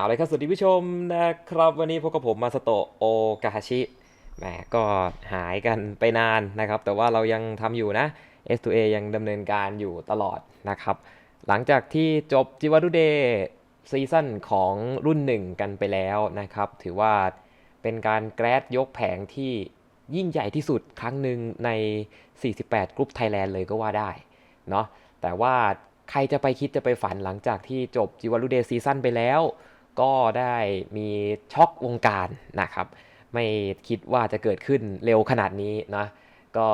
เอาเลยครับสวัสดีผู้ชมนะครับ วันนี้พบกับผมมาสโตโอกาฮาชิแหมก็หายกันไปนานนะครับ แต่ว่าเรายังทำอยู่นะ S2A ยังดำเนินการอยู่ตลอดนะครับ หลังจากที่จบจิวารุเดย์ซีซั่นของรุ่นหนึ่งกันไปแล้วนะครับ ถือว่าเป็นการแกรดยกแผงที่ยิ่งใหญ่ที่สุดครั้งหนึ่งใน 48 กรุ๊ปไทยแลนด์เลยก็ว่าได้เนาะแต่ว่าใครจะไปคิดจะไปฝันหลังจากที่จบจิวารุเดย์ซีซั่นไปแล้ว ก็ได้มีช็อกวงการนะครับ ไม่คิดว่าจะเกิดขึ้นเร็วขนาดนี้นะก็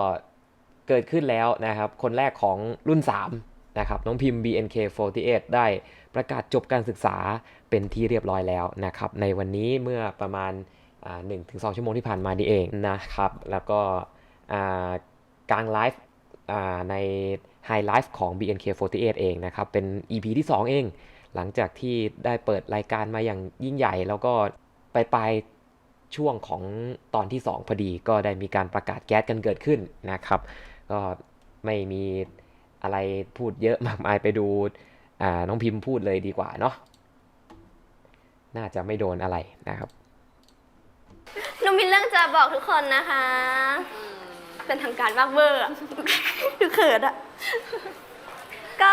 เกิดขึ้นแล้วนะครับ คนแรกของรุ่น 3 นะครับ น้องพิมพ์ BNK48 ได้ประกาศจบการศึกษาเป็นที่เรียบร้อยแล้วนะครับ ในวันนี้เมื่อประมาณหนึ่งถึงสชั่วโมงที่ผ่านมานี่เองนะครับ แล้วก็กลางไลฟ์ในไฮไลฟ์ของ BNK48 เองนะครับ เป็น EP ที่ 2 เอง หลังจากที่ได้เปิดรายการมาอย่างยิ่งใหญ่ แล้วก็ไปปลายช่วงของตอนที่ 2 พอดีก็ได้มีการประกาศแก๊สกันเกิดขึ้นนะครับ ก็ไม่มีอะไรพูดเยอะมากมายไปดูอ่าน้องพิมพ์พูดเลยดีกว่าเนาะน่าจะไม่โดนอะไรนะครับหนูมีเรื่องจะบอกทุกคนนะคะ เป็นทางการมากเวอร์อะดูเขินอะก็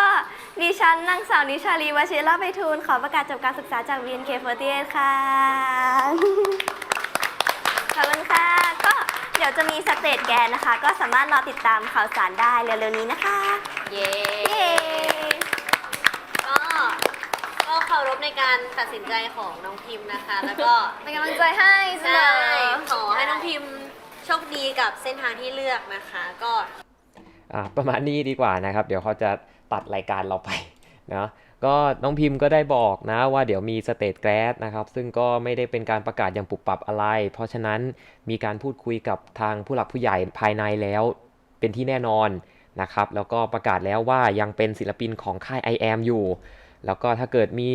ดิฉันนางสาวนิชาลีวชิระไปทูลขอประกาศจบการศึกษาจาก BNK48 ค่ะ ขอบคุณค่ะ ก็เดี๋ยวจะมีสเตจแกนนะคะ ก็สามารถรอติดตามข่าวสารได้เร็วๆนี้นะคะ เย้เย้ก็ก็เคารพในการตัดสินใจของน้องพิมพ์นะคะ แล้วก็ เป็นกำลังใจให้เสมใช่อ ขอให้น้องพิมพ์โชคดีกับเส้นทางที่เลือกนะคะ ก็อ่า ประมาณนี้ดีกว่านะครับ เดี๋ยวเขาจะตัดรายการเราไปนะก็น้องพิมพ์ก็ได้บอกนะว่าเดี๋ยวมีสเตทแกรดนะครับ ซึ่งก็ไม่ได้เป็นการประกาศอย่างปุบปับอะไร เพราะฉะนั้นมีการพูดคุยกับทางผู้หลักผู้ใหญ่ภายในแล้วเป็นที่แน่นอนนะครับ แล้วก็ประกาศแล้วว่ายังเป็นศิลปินของค่าย I am อยู่ แล้วก็ถ้าเกิดมี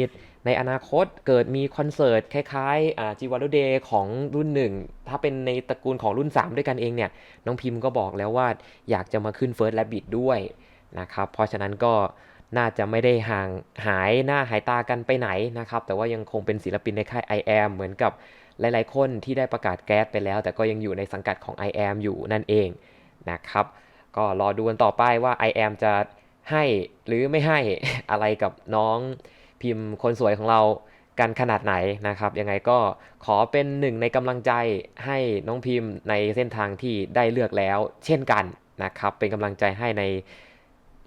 ในอนาคตเกิดมีคอนเสิร์ตคล้ายๆจีวารุเดย์ของรุ่นหนึ่งถ้าเป็นในตระกูลของรุ่น 3 ด้วยกันเองเนี่ย น้องพิมพ์ก็บอกแล้วว่าอยากจะมาขึ้น First Rabbit ด้วยนะครับ เพราะฉะนั้นก็น่าจะไม่ได้ห่างหายหน้าหายตากันไปไหนนะครับ แต่ว่ายังคงเป็นศิลปินในค่าย I am เหมือนกับหลายๆ คนที่ได้ประกาศแก๊สไปแล้ว แต่ก็ยังอยู่ในสังกัดของ I am อยู่นั่นเองนะครับ ก็รอดูกันต่อไปว่า I am จะให้หรือไม่ให้อะไรกับน้อง พิมพ์คนสวยของเรากันขนาดไหนนะครับ ยังไงก็ขอเป็นหนึ่งในกำลังใจให้น้องพิมพ์ในเส้นทางที่ได้เลือกแล้ว เช่นกันนะครับ เป็นกำลังใจให้ใน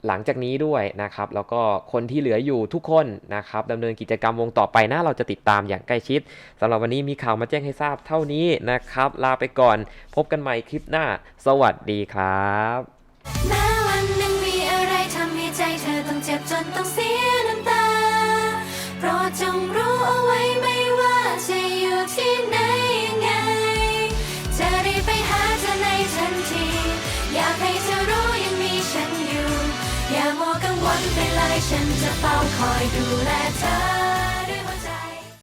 หลังจากนี้ด้วยนะครับ แล้วก็คนที่เหลืออยู่ทุกคนนะครับดำเนินกิจกรรมวงต่อไปนะเราจะติดตามอย่างใกล้ชิดสำหรับวันนี้มีข่าวมาแจ้งให้ทราบเท่านี้นะครับ ลาไปก่อน พบกันใหม่คลิปหน้า สวัสดีครับแม้วันหนึ่งมีอะไรทำให้ใจเธอต้องเจ็บจนต้องเสีย โปรดจงรู้เอาไว้ไม่ว่าจะอยู่ที่ไหนยังไง จะรีบไปหาเธอในทันที อยากให้เธอรู้ยังมีฉันอยู่ อย่ามัวกังวลไปเลยฉันจะเฝ้าคอยดูแลเธอ